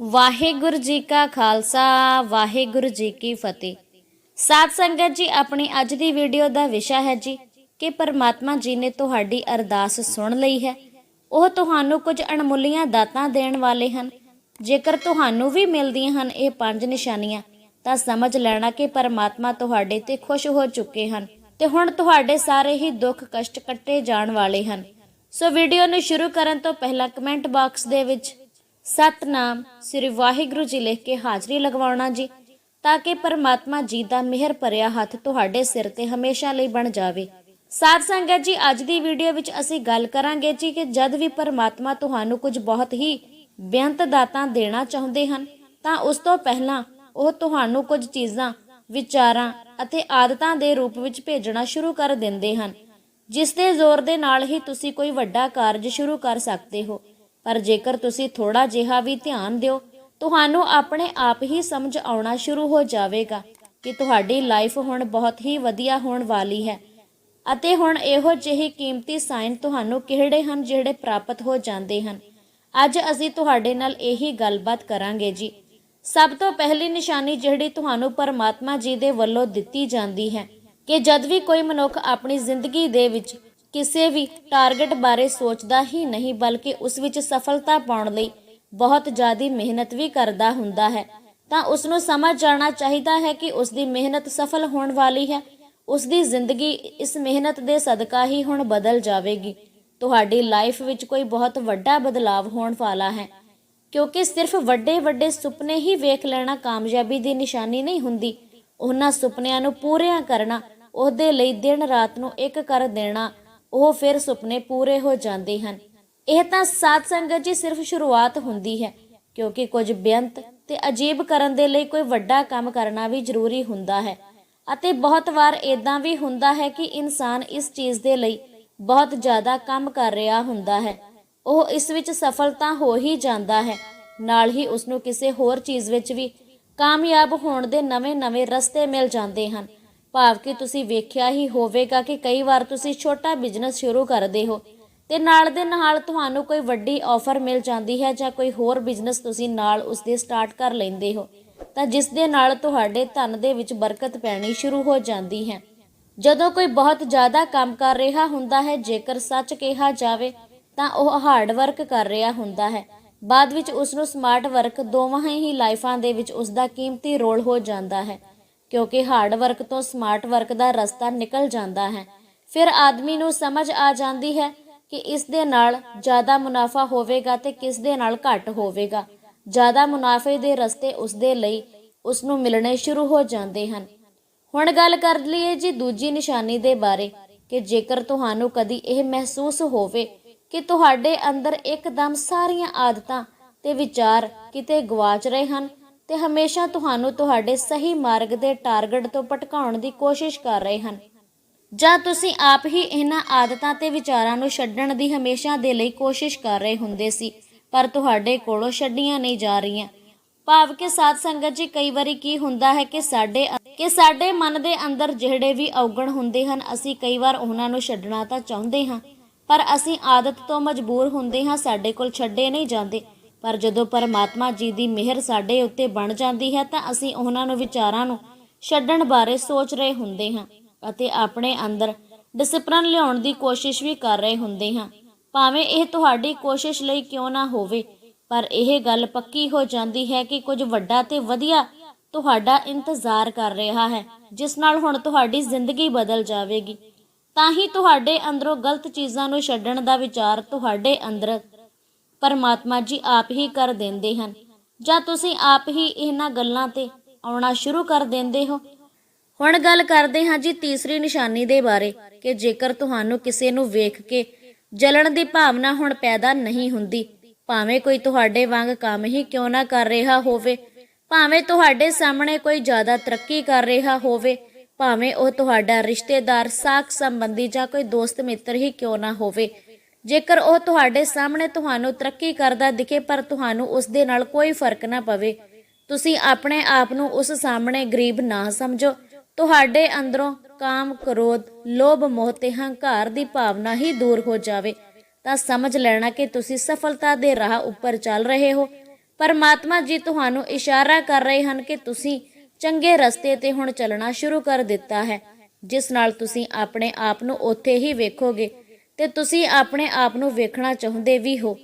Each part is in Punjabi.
ਵਾਹਿਗੁਰੂ ਜੀ ਕਾ ਖਾਲਸਾ, ਵਾਹਿਗੁਰੂ ਜੀ ਕੀ ਫਤਿਹ। ਸਾਧ ਸੰਗਤ ਜੀ, ਆਪਣੀ ਅੱਜ ਦੀ ਵੀਡੀਓ ਦਾ ਵਿਸ਼ਾ ਹੈ ਜੀ ਕਿ ਪਰਮਾਤਮਾ ਜੀ ਨੇ ਤੁਹਾਡੀ ਅਰਦਾਸ ਸੁਣ ਲਈ ਹੈ। ਉਹ ਤੁਹਾਨੂੰ ਕੁਝ ਅਣਮੁੱਲੀਆਂ ਦਾਤਾਂ ਦੇਣ ਵਾਲੇ ਹਨ। ਜੇਕਰ ਤੁਹਾਨੂੰ ਵੀ ਮਿਲਦੀਆਂ ਹਨ ਇਹ ਪੰਜ ਨਿਸ਼ਾਨੀਆਂ, ਤਾਂ ਸਮਝ ਲੈਣਾ ਕਿ ਪਰਮਾਤਮਾ ਤੁਹਾਡੇ ਤੇ ਖੁਸ਼ ਹੋ ਚੁੱਕੇ ਹਨ ਤੇ ਹੁਣ ਤੁਹਾਡੇ ਸਾਰੇ ਹੀ ਦੁੱਖ ਕਸ਼ਟ ਕੱਟੇ ਜਾਣ ਵਾਲੇ ਹਨ। ਸੋ ਵੀਡੀਓ ਨੂੰ ਸ਼ੁਰੂ ਕਰਨ ਤੋਂ ਪਹਿਲਾਂ ਕਮੈਂਟ ਬਾਕਸ ਦੇ ਵਿੱਚ ਸਤਨਾਮ ਸ੍ਰੀ ਵਾਹਿਗੁਰੂ ਜੀ ਲਿਖ ਕੇ ਹਾਜ਼ਰੀ ਲਗਵਾਉਣਾ ਜੀ, ਤਾਂ ਕਿ ਪਰਮਾਤਮਾ ਜੀ ਦਾ ਮਿਹਰ ਭਰਿਆ ਹੱਥ ਤੁਹਾਡੇ ਸਿਰ ਤੇ ਹਮੇਸ਼ਾ ਲਈ ਬਣ ਜਾਵੇ। ਸਾਧ ਸੰਗਤ ਜੀ, ਅੱਜ ਦੀ ਵੀਡੀਓ ਵਿੱਚ ਅਸੀਂ ਗੱਲ ਕਰਾਂਗੇ ਜੀ ਕਿ ਜਦ ਵੀ ਪਰਮਾਤਮਾ ਤੁਹਾਨੂੰ ਕੁਝ ਬਹੁਤ ਹੀ ਬੇਅੰਤ ਦਾਤਾਂ ਦੇਣਾ ਚਾਹੁੰਦੇ ਹਨ, ਤਾਂ ਉਸ ਤੋਂ ਪਹਿਲਾਂ ਉਹ ਤੁਹਾਨੂੰ ਕੁਝ ਚੀਜ਼ਾਂ, ਵਿਚਾਰਾਂ ਅਤੇ ਆਦਤਾਂ ਦੇ ਰੂਪ ਵਿੱਚ ਭੇਜਣਾ ਸ਼ੁਰੂ ਕਰ ਦਿੰਦੇ ਹਨ, ਜਿਸ ਦੇ ਜ਼ੋਰ ਦੇ ਨਾਲ ਹੀ ਤੁਸੀਂ ਕੋਈ ਵੱਡਾ ਕਾਰਜ ਸ਼ੁਰੂ ਕਰ ਸਕਦੇ ਹੋ। ਪਰ ਜੇਕਰ ਤੁਸੀਂ ਥੋੜਾ ਜਿਹਾ ਵੀ ਧਿਆਨ ਦਿਓ, ਤੁਹਾਨੂੰ ਆਪਣੇ ਆਪ ਹੀ ਸਮਝ ਆਉਣਾ ਸ਼ੁਰੂ ਹੋ ਜਾਵੇਗਾ ਕਿ ਤੁਹਾਡੀ ਲਾਈਫ ਹੁਣ ਬਹੁਤ ਹੀ ਵਧੀਆ ਹੋਣ ਵਾਲੀ ਹੈ ਅਤੇ ਹੁਣ ਇਹੋ ਜਿਹੇ ਕੀਮਤੀ ਸਾਈਨ ਤੁਹਾਨੂੰ ਕਿਹੜੇ ਹਨ ਜਿਹੜੇ ਪ੍ਰਾਪਤ ਹੋ ਜਾਂਦੇ ਹਨ? ਅੱਜ ਅਸੀਂ ਤੁਹਾਡੇ ਨਾਲ ਇਹੀ ਗੱਲਬਾਤ ਕਰਾਂਗੇ ਜੀ। ਸਭ ਤੋਂ ਪਹਿਲੀ ਨਿਸ਼ਾਨੀ ਜਿਹੜੀ ਤੁਹਾਨੂੰ ਪਰਮਾਤਮਾ ਜੀ ਦੇ ਵੱਲੋਂ ਦਿੱਤੀ ਜਾਂਦੀ ਹੈ ਕਿ ਜਦ ਵੀ ਕੋਈ ਮਨੁੱਖ ਆਪਣੀ ਜ਼ਿੰਦਗੀ ਦੇ ਵਿੱਚ ਕਿਸੇ ਵੀ ਟਾਰਗੇਟ ਬਾਰੇ ਸੋਚਦਾ ਹੀ ਨਹੀਂ, ਬਲਕਿ ਉਸ ਵਿੱਚ ਸਫਲਤਾ ਪਾਉਣ ਲਈ ਬਹੁਤ ਜ਼ਿਆਦਾ ਮਿਹਨਤ ਵੀ ਕਰਦਾ ਹੁੰਦਾ ਹੈ। ਤਾਂ ਉਸ ਨੂੰ ਸਮਝ ਜਾਣਾ ਚਾਹੀਦਾ ਹੈ ਕਿ ਉਸ ਦੀ ਮਿਹਨਤ ਸਫਲ ਹੋਣ ਵਾਲੀ ਹੈ। ਉਸ ਦੀ ਜ਼ਿੰਦਗੀ ਇਸ ਮਿਹਨਤ ਦੇ ਸਦਕਾ ਹੀ ਹੁਣ ਬਦਲ ਜਾਵੇਗੀ। ਤੁਹਾਡੀ ਲਾਈਫ ਵਿੱਚ ਕੋਈ ਬਹੁਤ ਵੱਡਾ ਬਦਲਾਵ ਹੋਣ ਵਾਲਾ ਹੈ। ਕਿਉਂਕਿ ਸਿਰਫ ਵੱਡੇ ਵੱਡੇ ਸੁਪਨੇ ਹੀ ਵੇਖ ਲੈਣਾ ਕਾਮਯਾਬੀ ਦੀ ਨਿਸ਼ਾਨੀ ਨਹੀਂ ਹੁੰਦੀ। ਉਹਨਾਂ ਸੁਪਨਿਆਂ ਨੂੰ ਪੂਰਿਆਂ ਕਰਨਾ, ਉਹਦੇ ਲਈ ਦਿਨ ਰਾਤ ਨੂੰ ਇੱਕ ਕਰ ਦੇਣਾ ਉਹ ਫਿਰ ਸੁਪਨੇ ਪੂਰੇ ਹੋ ਜਾਂਦੇ ਹਨ। ਇਹ ਤਾਂ ਸਾਧ ਸੰਗਤ ਜੀ ਸਿਰਫ ਸ਼ੁਰੂਆਤ ਹੁੰਦੀ ਹੈ, ਕਿਉਂਕਿ ਕੁਝ ਬੇਅੰਤ ਤੇ ਅਜੀਬ ਕਰਨ ਦੇ ਲਈ ਕੋਈ ਵੱਡਾ ਕੰਮ ਕਰਨਾ ਵੀ ਜ਼ਰੂਰੀ ਹੁੰਦਾ ਹੈ। ਅਤੇ ਬਹੁਤ ਵਾਰ ਇਦਾਂ ਵੀ ਹੁੰਦਾ ਹੈ ਕਿ ਇਨਸਾਨ ਇਸ ਚੀਜ਼ ਦੇ ਲਈ ਬਹੁਤ ਜ਼ਿਆਦਾ ਕੰਮ ਕਰ ਰਿਹਾ ਹੁੰਦਾ ਹੈ। ਉਹ ਇਸ ਵਿੱਚ ਸਫਲ ਤਾਂ ਹੋ ਹੀ ਜਾਂਦਾ ਹੈ, ਨਾਲ ਹੀ ਉਸ ਨੂੰ ਕਿਸੇ ਹੋਰ ਚੀਜ਼ ਵਿੱਚ ਵੀ ਕਾਮਯਾਬ ਹੋਣ ਦੇ ਨਵੇਂ-ਨਵੇਂ ਰਸਤੇ ਮਿਲ ਜਾਂਦੇ ਹਨ। ਭਾਵ ਕਿ ਤੁਸੀਂ ਵੇਖਿਆ ਹੀ ਹੋਵੇਗਾ ਕਿ ਕਈ ਵਾਰ ਤੁਸੀਂ ਛੋਟਾ ਬਿਜ਼ਨਸ ਸ਼ੁਰੂ ਕਰਦੇ ਹੋ ਤੇ ਨਾਲ ਦੇ ਨਾਲ ਤੁਹਾਨੂੰ ਕੋਈ ਵੱਡੀ ਆਫਰ ਮਿਲ ਜਾਂਦੀ ਹੈ ਜਾਂ ਕੋਈ ਹੋਰ ਬਿਜ਼ਨਸ ਤੁਸੀਂ ਨਾਲ ਉਸ ਦੇ ਸਟਾਰਟ ਕਰ ਲੈਂਦੇ ਹੋ, ਤਾਂ ਜਿਸ ਦੇ ਨਾਲ ਤੁਹਾਡੇ ਧਨ ਦੇ ਵਿੱਚ ਬਰਕਤ ਪੈਣੀ ਸ਼ੁਰੂ ਹੋ ਜਾਂਦੀ ਹੈ। ਜਦੋਂ ਕੋਈ ਬਹੁਤ ਜ਼ਿਆਦਾ ਕੰਮ ਕਰ ਰਿਹਾ ਹੁੰਦਾ ਹੈ, ਜੇਕਰ ਸੱਚ ਕਿਹਾ ਜਾਵੇ ਤਾਂ ਉਹ ਹਾਰਡ ਵਰਕ ਕਰ ਰਿਹਾ ਹੁੰਦਾ ਹੈ। ਬਾਅਦ ਵਿੱਚ ਉਸ ਨੂੰ ਸਮਾਰਟ ਵਰਕ ਦੋਵਾਂ ਹੀ ਲਾਈਫਾਂ ਦੇ ਵਿੱਚ ਉਸ ਦਾ ਕੀਮਤੀ ਰੋਲ ਹੋ ਜਾਂਦਾ ਹੈ। ਕਿਉਂਕਿ ਹਾਰਡ ਵਰਕ ਤੋਂ ਸਮਾਰਟ ਵਰਕ ਦਾ ਰਸਤਾ ਨਿਕਲ ਜਾਂਦਾ ਹੈ। ਫਿਰ ਆਦਮੀ ਨੂੰ ਸਮਝ ਆ ਜਾਂਦੀ ਹੈ ਕਿ ਇਸ ਦੇ ਨਾਲ ਜ਼ਿਆਦਾ ਮੁਨਾਫਾ ਹੋਵੇਗਾ ਤੇ ਕਿਸ ਦੇ ਨਾਲ ਘੱਟ ਹੋਵੇਗਾ। ਜ਼ਿਆਦਾ ਮੁਨਾਫੇ ਦੇ ਰਸਤੇ ਉਸ ਦੇ ਲਈ ਉਸ ਨੂੰ ਮਿਲਣੇ ਸ਼ੁਰੂ ਹੋ ਜਾਂਦੇ ਹਨ। ਹੁਣ ਗੱਲ ਕਰ ਲਈਏ ਜੀ ਦੂਜੀ ਨਿਸ਼ਾਨੀ ਦੇ ਬਾਰੇ ਕਿ ਜੇਕਰ ਤੁਹਾਨੂੰ ਕਦੀ ਇਹ ਮਹਿਸੂਸ ਹੋਵੇ ਕਿ ਤੁਹਾਡੇ ਅੰਦਰ ਇੱਕਦਮ ਸਾਰੀਆਂ ਆਦਤਾਂ ਤੇ ਵਿਚਾਰ ਕਿਤੇ ਗਵਾਚ ਰਹੇ ਹਨ ਤੇ ਹਮੇਸ਼ਾ ਤੁਹਾਨੂੰ ਤੁਹਾਡੇ ਸਹੀ ਮਾਰਗ ਦੇ ਟਾਰਗੇਟ ਤੋਂ ਭਟਕਾਉਣ ਦੀ ਕੋਸ਼ਿਸ਼ ਕਰ ਰਹੇ ਹਨ। ਜਾਂ ਤੁਸੀਂ ਆਪ ਹੀ ਇਹਨਾਂ ਆਦਤਾਂ ਤੇ ਵਿਚਾਰਾਂ ਨੂੰ ਛੱਡਣ ਦੀ ਹਮੇਸ਼ਾ ਦੇ ਲਈ ਕੋਸ਼ਿਸ਼ ਕਰ ਰਹੇ ਹੁੰਦੇ ਸੀ, ਪਰ ਤੁਹਾਡੇ ਕੋਲੋਂ ਛੱਡੀਆਂ ਨਹੀਂ ਜਾ ਰਹੀਆਂ। ਭਾਵ ਕਿ ਸਾਧ ਸੰਗਤ ਜੀ, ਕਈ ਵਾਰੀ ਕੀ ਹੁੰਦਾ ਹੈ ਕਿ ਸਾਡੇ ਕਿ ਸਾਡੇ ਮਨ ਦੇ ਅੰਦਰ ਜਿਹੜੇ ਵੀ ਔਗਣ ਹੁੰਦੇ ਹਨ, ਅਸੀਂ ਕਈ ਵਾਰ ਉਹਨਾਂ ਨੂੰ ਛੱਡਣਾ ਤਾਂ ਚਾਹੁੰਦੇ ਹਾਂ, ਪਰ ਅਸੀਂ ਆਦਤ ਤੋਂ ਮਜਬੂਰ ਹੁੰਦੇ ਹਾਂ, ਸਾਡੇ ਕੋਲ ਛੱਡੇ ਨਹੀਂ ਜਾਂਦੇ। ਪਰ ਜਦੋਂ ਪਰਮਾਤਮਾ ਜੀ ਦੀ ਮਿਹਰ ਸਾਡੇ ਉੱਤੇ ਬਣ ਜਾਂਦੀ ਹੈ ਤਾਂ ਅਸੀਂ ਉਹਨਾਂ ਨੂੰ ਵਿਚਾਰਾਂ ਨੂੰ ਛੱਡਣ ਬਾਰੇ ਸੋਚ ਰਹੇ ਹੁੰਦੇ ਹਾਂ ਅਤੇ ਆਪਣੇ ਅੰਦਰ ਡਿਸਪਲਿਨ ਲਿਆਉਣ ਦੀ ਕੋਸ਼ਿਸ਼ ਵੀ ਕਰ ਰਹੇ ਹੁੰਦੇ ਹਾਂ। ਭਾਵੇਂ ਇਹ ਤੁਹਾਡੀ ਕੋਸ਼ਿਸ਼ ਲਈ ਕਿਉਂ ਨਾ ਹੋਵੇ, ਪਰ ਇਹ ਗੱਲ ਪੱਕੀ ਹੋ ਜਾਂਦੀ ਹੈ ਕਿ ਕੁਝ ਵੱਡਾ ਤੇ ਵਧੀਆ ਤੁਹਾਡਾ ਇੰਤਜ਼ਾਰ ਕਰ ਰਿਹਾ ਹੈ, ਜਿਸ ਨਾਲ ਹੁਣ ਤੁਹਾਡੀ ਜ਼ਿੰਦਗੀ ਬਦਲ ਜਾਵੇਗੀ। ਤਾਂ ਹੀ ਤੁਹਾਡੇ ਅੰਦਰੋਂ ਗਲਤ ਚੀਜ਼ਾਂ ਨੂੰ ਛੱਡਣ ਦਾ ਵਿਚਾਰ ਤੁਹਾਡੇ ਅੰਦਰ ਪਰਮਾਤਮਾ ਜੀ ਆਪ ਹੀ ਕਰ ਦਿੰਦੇ ਹਨ। ਜਾਂ ਤੁਸੀਂ ਆਪ ਹੀ ਇਹਨਾਂ ਗੱਲਾਂ ਤੇ ਆਉਣਾ ਸ਼ੁਰੂ ਕਰ ਦਿੰਦੇ ਹੋ? ਹੁਣ ਗੱਲ ਕਰਦੇ ਹਾਂ ਜੀ ਤੀਸਰੀ ਨਿਸ਼ਾਨੀ ਦੇ ਬਾਰੇ ਕਿ ਜੇਕਰ ਤੁਹਾਨੂੰ ਕਿਸੇ ਨੂੰ ਵੇਖ ਕੇ ਜਲਣ ਦੀ ਭਾਵਨਾ ਹੁਣ ਪੈਦਾ ਨਹੀਂ ਹੁੰਦੀ, ਭਾਵੇਂ ਕੋਈ ਤੁਹਾਡੇ ਵਾਂਗ ਕੰਮ ਹੀ ਕਿਉਂ ਨਾ ਕਰ ਰਿਹਾ ਹੋਵੇ, ਭਾਵੇਂ ਤੁਹਾਡੇ ਸਾਹਮਣੇ ਕੋਈ ਜ਼ਿਆਦਾ ਤਰੱਕੀ ਕਰ ਰਿਹਾ ਹੋਵੇ, ਭਾਵੇਂ ਉਹ ਤੁਹਾਡਾ ਰਿਸ਼ਤੇਦਾਰ ਸਾਖ ਸੰਬੰਧੀ ਜਾਂ ਕੋਈ ਦੋਸਤ ਮਿੱਤਰ ਹੀ ਕਿਉਂ ਨਾ ਹੋਵੇ ਜੇਕਰ ਉਹ ਤੁਹਾਡੇ ਸਾਹਮਣੇ ਤੁਹਾਨੂੰ ਤਰੱਕੀ ਕਰਦਾ ਦਿਖੇ ਪਰ ਤੁਹਾਨੂੰ ਉਸ ਦੇ ਨਾਲ ਕੋਈ ਫ਼ਰਕ ਨਾ ਪਵੇ, ਤੁਸੀਂ ਆਪਣੇ ਆਪ ਨੂੰ ਉਸ ਸਾਹਮਣੇ ਗਰੀਬ ਨਾ ਸਮਝੋ। ਤੁਹਾਡੇ ਅੰਦਰੋਂ ਕਾਮ, ਕ੍ਰੋਧ, ਲੋਭ, ਮੋਹ ਤੇ ਹੰਕਾਰ ਦੀ ਭਾਵਨਾ ਹੀ ਦੂਰ ਹੋ ਜਾਵੇ, ਤਾਂ ਸਮਝ ਲੈਣਾ ਕਿ ਤੁਸੀਂ ਸਫਲਤਾ ਦੇ ਰਾਹ ਉੱਪਰ ਚੱਲ ਰਹੇ ਹੋ। ਪਰਮਾਤਮਾ ਜੀ ਤੁਹਾਨੂੰ ਇਸ਼ਾਰਾ ਕਰ ਰਹੇ ਹਨ ਕਿ ਤੁਸੀਂ ਚੰਗੇ ਰਸਤੇ ਤੇ ਹੁਣ ਚੱਲਣਾ ਸ਼ੁਰੂ ਕਰ ਦਿੱਤਾ ਹੈ, ਜਿਸ ਨਾਲ ਤੁਸੀਂ ਆਪਣੇ ਆਪ ਨੂੰ ਉੱਥੇ ਹੀ ਵੇਖੋਗੇ। ਤੇ ਤੁਸੀਂ ਆਪਣੇ ਆਪ ਨੂੰ ਵੇਖਣਾ ਚਾਹੁੰਦੇ ਵੀ ਹੋ।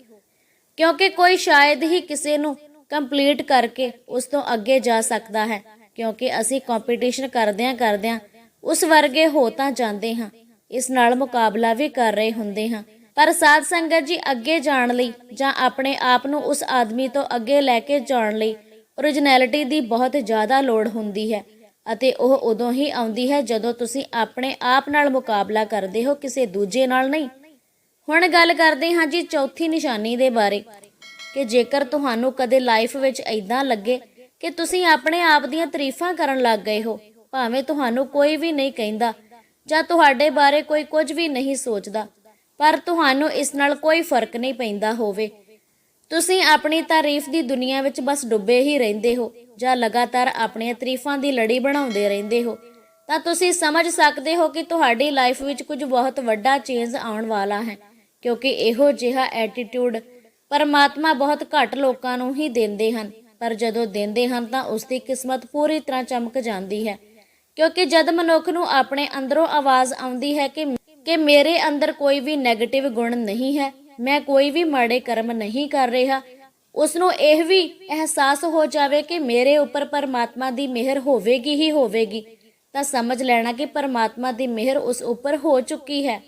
ਕਿਉਂਕਿ ਕੋਈ ਸ਼ਾਇਦ ਹੀ ਕਿਸੇ ਨੂੰ ਕੰਪਲੀਟ ਕਰਕੇ ਉਸ ਤੋਂ ਅੱਗੇ ਜਾ ਸਕਦਾ ਹੈ। ਕਿਉਂਕਿ ਅਸੀਂ ਕੰਪੀਟੀਸ਼ਨ ਕਰਦਿਆਂ ਕਰਦਿਆਂ ਉਸ ਵਰਗੇ ਹੋ ਤਾਂ ਜਾਂਦੇ ਹਾਂ। ਇਸ ਨਾਲ ਮੁਕਾਬਲਾ ਵੀ ਕਰ ਰਹੇ ਹੁੰਦੇ ਹਾਂ। ਪਰ ਸਾਧ ਸੰਗਤ ਜੀ ਅੱਗੇ ਜਾਣ ਲਈ ਜਾਂ ਆਪਣੇ ਆਪ ਨੂੰ ਉਸ ਆਦਮੀ ਤੋਂ ਅੱਗੇ ਲੈ ਕੇ ਜਾਣ ਲਈ ਓਰੀਜਨੈਲਿਟੀ ਦੀ ਬਹੁਤ ਜ਼ਿਆਦਾ ਲੋੜ ਹੁੰਦੀ ਹੈ। ਅਤੇ ਉਹ ਉਦੋਂ ਹੀ ਆਉਂਦੀ ਹੈ ਜਦੋਂ ਤੁਸੀਂ ਆਪਣੇ ਆਪ ਨਾਲ ਮੁਕਾਬਲਾ ਕਰਦੇ ਹੋ ਕਿਸੇ ਦੂਜੇ ਨਾਲ ਨਹੀਂ। ਹੁਣ ਗੱਲ ਕਰਦੇ ਹਾਂ ਜੀ ਚੌਥੀ ਨਿਸ਼ਾਨੀ ਦੇ ਬਾਰੇ ਕਿ ਜੇਕਰ ਤੁਹਾਨੂੰ ਕਦੇ ਲਾਈਫ ਵਿੱਚ ਐਦਾਂ ਲੱਗੇ ਕਿ ਤੁਸੀਂ ਆਪਣੇ ਆਪ ਦੀਆਂ ਤਾਰੀਫਾਂ ਕਰਨ ਲੱਗ ਗਏ ਹੋ, ਭਾਵੇਂ ਤੁਹਾਨੂੰ ਕੋਈ ਵੀ ਨਹੀਂ ਕਹਿੰਦਾ ਜਾਂ ਤੁਹਾਡੇ ਬਾਰੇ ਕੋਈ ਕੁਝ ਵੀ ਨਹੀਂ ਸੋਚਦਾ, ਪਰ ਤੁਹਾਨੂੰ ਇਸ ਨਾਲ ਕੋਈ ਫ਼ਰਕ ਨਹੀਂ ਪੈਂਦਾ ਹੋਵੇ। ਤੁਸੀਂ ਆਪਣੀ ਤਾਰੀਫ ਦੀ ਦੁਨੀਆ ਵਿੱਚ ਬਸ ਡੁੱਬੇ ਹੀ ਰਹਿੰਦੇ ਹੋ ਜਾਂ ਲਗਾਤਾਰ ਆਪਣੀਆਂ ਤਾਰੀਫਾਂ ਦੀ ਲੜੀ ਬਣਾਉਂਦੇ ਰਹਿੰਦੇ ਹੋ, ਤਾਂ ਤੁਸੀਂ ਸਮਝ ਸਕਦੇ ਹੋ ਕਿ ਤੁਹਾਡੀ ਲਾਈਫ ਵਿੱਚ ਕੁਝ ਬਹੁਤ ਵੱਡਾ ਚੇਂਜ ਆਉਣ ਵਾਲਾ ਹੈ, ਕਿਉਂਕਿ ਇਹੋ ਜਿਹਾ ਐਟੀਟਿਊਡ ਪਰਮਾਤਮਾ ਬਹੁਤ ਘੱਟ ਲੋਕਾਂ ਨੂੰ ਹੀ ਦਿੰਦੇ ਹਨ, ਪਰ ਜਦੋਂ ਦਿੰਦੇ ਹਨ ਤਾਂ ਉਸ ਦੀ ਕਿਸਮਤ ਪੂਰੀ ਤਰ੍ਹਾਂ ਚਮਕ ਜਾਂਦੀ ਹੈ, ਕਿਉਂਕਿ ਜਦ ਮਨੁੱਖ ਨੂੰ ਆਪਣੇ ਅੰਦਰੋਂ ਆਵਾਜ਼ ਆਉਂਦੀ ਹੈ ਕਿ ਕਿ ਮੇਰੇ ਅੰਦਰ ਕੋਈ ਵੀ 네ਗੇਟਿਵ ਗੁਣ ਨਹੀਂ ਹੈ ਮੈਂ ਕੋਈ ਵੀ ਮਾੜੇ ਕਰਮ ਨਹੀਂ ਕਰ ਰਿਹਾ। ਉਸ ਨੂੰ ਇਹ ਵੀ ਅਹਿਸਾਸ ਹੋ ਜਾਵੇ ਕਿ ਮੇਰੇ ਉੱਪਰ ਪਰਮਾਤਮਾ ਦੀ ਮਿਹਰ ਹੋਵੇਗੀ ਹੀ ਹੋਵੇਗੀ। ਤਾਂ ਸਮਝ ਲੈਣਾ ਕਿ ਪਰਮਾਤਮਾ ਦੀ ਮਿਹਰ ਉਸ ਉੱਪਰ ਹੋ ਚੁੱਕੀ ਹੈ।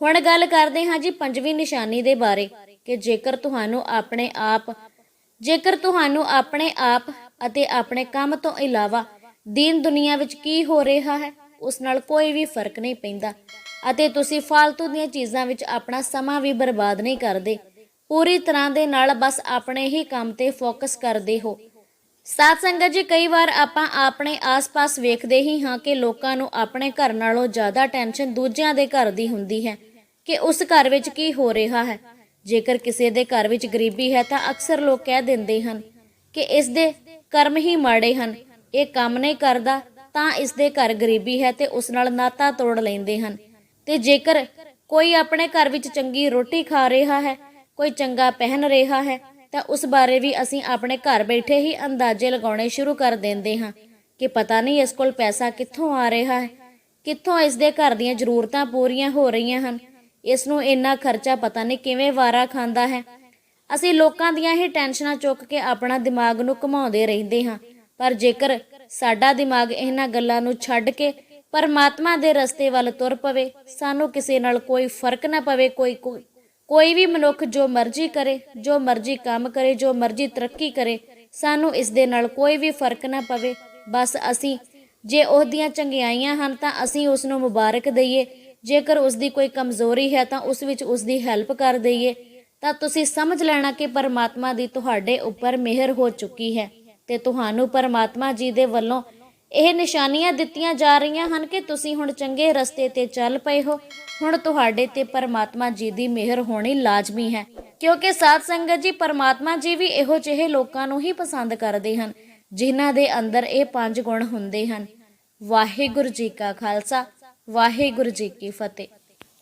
ਹੁਣ ਗੱਲ ਕਰਦੇ ਹਾਂ ਜੀ ਪੰਜਵੀਂ ਨਿਸ਼ਾਨੀ ਦੇ ਬਾਰੇ ਕਿ ਜੇਕਰ ਤੁਹਾਨੂੰ ਆਪਣੇ ਆਪ, ਜੇਕਰ ਤੁਹਾਨੂੰ ਆਪਣੇ ਆਪ ਅਤੇ ਆਪਣੇ ਕੰਮ ਤੋਂ ਇਲਾਵਾ ਦੀਨ ਦੁਨੀਆ ਵਿੱਚ ਕੀ ਹੋ ਰਿਹਾ ਹੈ? ਉਸ ਨਾਲ ਕੋਈ ਵੀ ਫ਼ਰਕ ਨਹੀਂ ਪੈਂਦਾ। ਅਤੇ ਤੁਸੀਂ ਫालतू ਦੀਆਂ ਚੀਜ਼ਾਂ ਵਿੱਚ ਆਪਣਾ ਸਮਾਂ ਵੀ ਬਰਬਾਦ ਨਹੀਂ ਕਰਦੇ। ਪੂਰੀ ਤਰ੍ਹਾਂ ਦੇ ਨਾਲ ਬਸ ਆਪਣੇ ਹੀ ਕੰਮ ਤੇ ਫੋਕਸ ਕਰਦੇ ਹੋ। ਸਾਧ ਸੰਗਤ ਜੀ, ਕਈ ਵਾਰ ਆਪਾਂ ਆਪਣੇ ਆਸ-ਪਾਸ ਵੇਖਦੇ ਹੀ ਹਾਂ ਕਿ ਲੋਕਾਂ ਨੂੰ ਆਪਣੇ ਘਰ ਨਾਲੋਂ ਜ਼ਿਆਦਾ ਟੈਨਸ਼ਨ ਦੂਜਿਆਂ ਦੇ ਘਰ ਦੀ ਹੁੰਦੀ ਹੈ ਕਿ ਉਸ ਘਰ ਵਿੱਚ ਕੀ ਹੋ ਰਿਹਾ ਹੈ। ਜੇਕਰ ਕਿਸੇ ਦੇ ਘਰ ਵਿੱਚ ਗਰੀਬੀ ਹੈ ਤਾਂ ਅਕਸਰ ਲੋਕ ਕਹਿ ਦਿੰਦੇ ਹਨ ਕਿ ਇਸ ਦੇ ਕਰਮ ਹੀ ਮਾੜੇ ਹਨ। ਇਹ ਕੰਮ ਨਹੀਂ ਕਰਦਾ ਤਾਂ ਇਸ ਦੇ ਘਰ ਗਰੀਬੀ ਹੈ ਤੇ ਉਸ ਨਾਲ ਨਾਤਾ ਤੋੜ ਲੈਂਦੇ ਹਨ। ਤੇ ਜੇਕਰ ਕੋਈ ਆਪਣੇ ਘਰ ਵਿੱਚ ਚੰਗੀ ਰੋਟੀ ਖਾ ਰਿਹਾ ਹੈ, ਕੋਈ ਚੰਗਾ ਪਹਿਨ ਰਿਹਾ ਹੈ, ਤਾਂ ਉਸ ਬਾਰੇ ਵੀ ਅਸੀਂ ਆਪਣੇ ਘਰ ਬੈਠੇ ਹੀ ਅੰਦਾਜ਼ੇ ਲਗਾਉਣੇ ਸ਼ੁਰੂ ਕਰ ਦਿੰਦੇ ਹਾਂ ਕਿ ਪਤਾ ਨਹੀਂ ਇਸ ਕੋਲ ਪੈਸਾ ਕਿੱਥੋਂ ਆ ਰਿਹਾ ਹੈ, ਕਿੱਥੋਂ ਇਸ ਦੇ ਘਰ ਦੀਆਂ ਜ਼ਰੂਰਤਾਂ ਪੂਰੀਆਂ ਹੋ ਰਹੀਆਂ ਹਨ, ਇਸ ਨੂੰ ਇੰਨਾ ਖਰਚਾ ਪਤਾ ਨਹੀਂ ਕਿਵੇਂ ਵਾਰਾ ਖਾਂਦਾ ਹੈ। ਅਸੀਂ ਲੋਕਾਂ ਦੀਆਂ ਹੀ ਟੈਨਸ਼ਨਾਂ ਚੁੱਕ ਕੇ ਆਪਣਾ ਦਿਮਾਗ ਨੂੰ ਘੁਮਾਉਂਦੇ ਰਹਿੰਦੇ ਹਾਂ, ਪਰ ਜੇਕਰ ਸਾਡਾ ਦਿਮਾਗ ਇਹਨਾਂ ਗੱਲਾਂ ਨੂੰ ਛੱਡ ਕੇ ਪਰਮਾਤਮਾ ਦੇ ਰਸਤੇ ਵੱਲ ਤੁਰ ਪਵੇ। ਸਾਨੂੰ ਕਿਸੇ ਨਾਲ ਕੋਈ ਫ਼ਰਕ ਨਾ ਪਵੇ, ਕੋਈ ਕੋਈ- ਕੋਈ ਵੀ ਮਨੁੱਖ ਜੋ ਮਰਜ਼ੀ ਕਰੇ, ਜੋ ਮਰਜ਼ੀ ਕੰਮ ਕਰੇ, ਜੋ ਮਰਜ਼ੀ ਤਰੱਕੀ ਕਰੇ, ਸਾਨੂੰ ਇਸ ਦੇ ਨਾਲ ਕੋਈ ਵੀ ਫ਼ਰਕ ਨਾ ਪਵੇ। ਬਸ ਅਸੀਂ ਜੇ ਉਸ ਦੀਆਂ ਚੰਗਿਆਈਆਂ ਹਨ ਤਾਂ ਅਸੀਂ ਉਸ ਨੂੰ ਮੁਬਾਰਕ ਦਈਏ। ਜੇਕਰ ਉਸ ਦੀ ਕੋਈ ਕਮਜ਼ੋਰੀ ਹੈ ਤਾਂ ਉਸ ਵਿੱਚ ਉਸ ਦੀ ਹੈਲਪ ਕਰ ਦਈਏ। ਤਾਂ ਤੁਸੀਂ ਸਮਝ ਲੈਣਾ ਕਿ ਪਰਮਾਤਮਾ ਦੀ ਤੁਹਾਡੇ ਉੱਪਰ ਮਿਹਰ ਹੋ ਚੁੱਕੀ ਹੈ। ਤੇ ਤੁਹਾਨੂੰ ਪਰਮਾਤਮਾ ਜੀ ਦੇ ਵੱਲੋਂ ਇਹ ਨਿਸ਼ਾਨੀਆਂ ਦਿੱਤੀਆਂ ਜਾ ਰਹੀਆਂ ਹਨ ਕਿ ਤੁਸੀਂ ਹੁਣ ਚੰਗੇ ਰਸਤੇ ਤੇ ਚੱਲ ਪਏ ਹੋ। ਹੁਣ ਤੁਹਾਡੇ ਤੇ ਪਰਮਾਤਮਾ ਜੀ ਦੀ ਮਿਹਰ ਹੋਣੀ ਲਾਜ਼ਮੀ ਹੈ। ਕਿਉਂਕਿ ਸਾਧ ਸੰਗਤ ਜੀ, ਪਰਮਾਤਮਾ ਜੀ ਵੀ ਇਹੋ ਜਿਹੇ ਲੋਕਾਂ ਨੂੰ ਹੀ ਪਸੰਦ ਕਰਦੇ ਹਨ, ਜਿਨ੍ਹਾਂ ਦੇ ਅੰਦਰ ਇਹ ਪੰਜ ਗੁਣ ਹੁੰਦੇ ਹਨ। ਵਾਹਿਗੁਰੂ ਜੀ ਕਾ ਖਾਲਸਾ, ਵਾਹਿਗੁਰੂ ਜੀ ਕੀ ਫਤਿਹ।